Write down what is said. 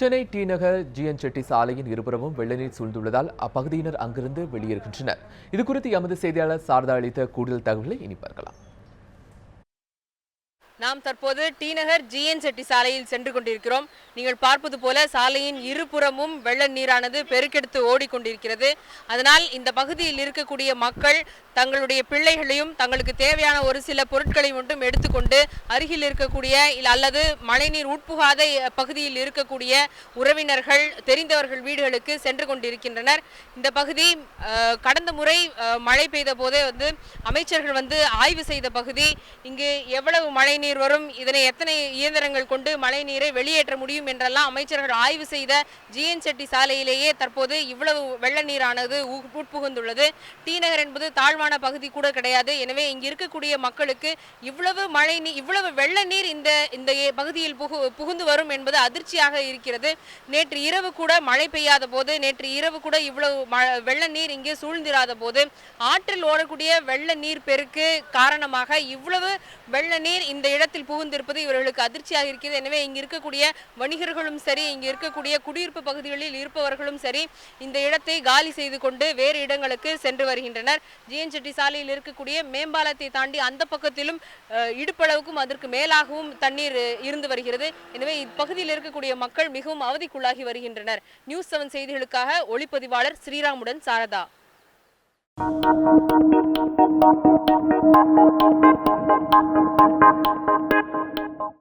Chennai T Nagar GN Chetty சாலையின் இருபுறமும் வெள்ளநீர் சூழ்ந்துள்ளதால் அப்பகுதியினர் அங்கிருந்து வெளியேறுகின்றனர். இது குறித்து எமது செய்தியாளர் சாரதா அளித்த கூடுதல் தகவலை இனி பார்க்கலாம். நாம் தற்போது டி நகர் ஜிஎன் செட்டி சாலையில் சென்று கொண்டிருக்கிறோம். நீங்கள் பார்ப்பது போல சாலையின் இருபுறமும் வெள்ள நீரானது பெருக்கெடுத்து ஓடிக்கொண்டிருக்கிறது. அதனால் இந்த பகுதியில் இருக்கக்கூடிய மக்கள் தங்களுடைய பிள்ளைகளையும் தங்களுக்கு தேவையான ஒரு சில பொருட்களை மட்டும் எடுத்துக்கொண்டு அருகில் இருக்கக்கூடிய அல்லது மழைநீர் உட்புகாத பகுதியில் இருக்கக்கூடிய உறவினர்கள் தெரிந்தவர்கள் வீடுகளுக்கு சென்று கொண்டிருக்கின்றனர். இந்த பகுதி கடந்த முறை மழை பெய்த போதே வந்து அமைச்சர்கள் வந்து ஆய்வு செய்த பகுதி. இங்கு எவ்வளவு மழைநீர் நீர் வரும். இதனை எத்தனை இயந்திரங்கள் கொண்டு மழை நீரை வெளியேற்ற முடியும் என்றெல்லாம் அமைச்சர்கள் ஆய்வு செய்த ஜிஎன் செட்டி சாலையிலேயே தற்போது இவ்வளவு வெள்ள நீரானது உட்புகுந்துள்ளது. டி நகர் என்பது தாழ்வான பகுதி கூட கிடையாது. எனவே இங்கு இருக்கக்கூடிய மக்களுக்கு இவ்வளவு மழை நீர் இவ்வளவு வெள்ள நீர் இந்த இந்த பகுதியில் புகு புகுந்து வரும் என்பது அதிர்ச்சியாக இருக்கிறது. நேற்று இரவு கூட மழை பெய்யாத போது நேற்று இரவு கூட இவ்வளவு வெள்ள நீர் இங்கே சூழ்ந்திராத போது ஆற்றில் ஓடக்கூடிய வெள்ள நீர் பெருக்கு காரணமாக இவ்வளவு வெள்ள நீர் இந்த இடத்தில் புகுந்திருப்பது இவர்களுக்கு அதிர்ச்சியாக இருக்கிறது. எனவே இங்கு இருக்கக்கூடிய வணிகர்களும் சரி இங்கு இருக்கக்கூடிய குடியிருப்பு பகுதிகளில் இருப்பவர்களும் சரி இந்த இடத்தை காலி செய்து கொண்டு வேறு இடங்களுக்கு சென்று வருகின்றனர். ஜிஎன் செட்டி சாலையில் இருக்கக்கூடிய மேம்பாலத்தை தாண்டி அந்த பக்கத்திலும் இடுப்பளவுக்கும் அதற்கு மேலாகவும் தண்ணீர் இருந்து வருகிறது. எனவே இப்பகுதியில் இருக்கக்கூடிய மக்கள் மிகவும் அவதிக்குள்ளாகி வருகின்றனர். நியூஸ் செவன் செய்திகளுக்காக ஒளிப்பதிவாளர் ஸ்ரீராமுடன் சாரதா. Thank you.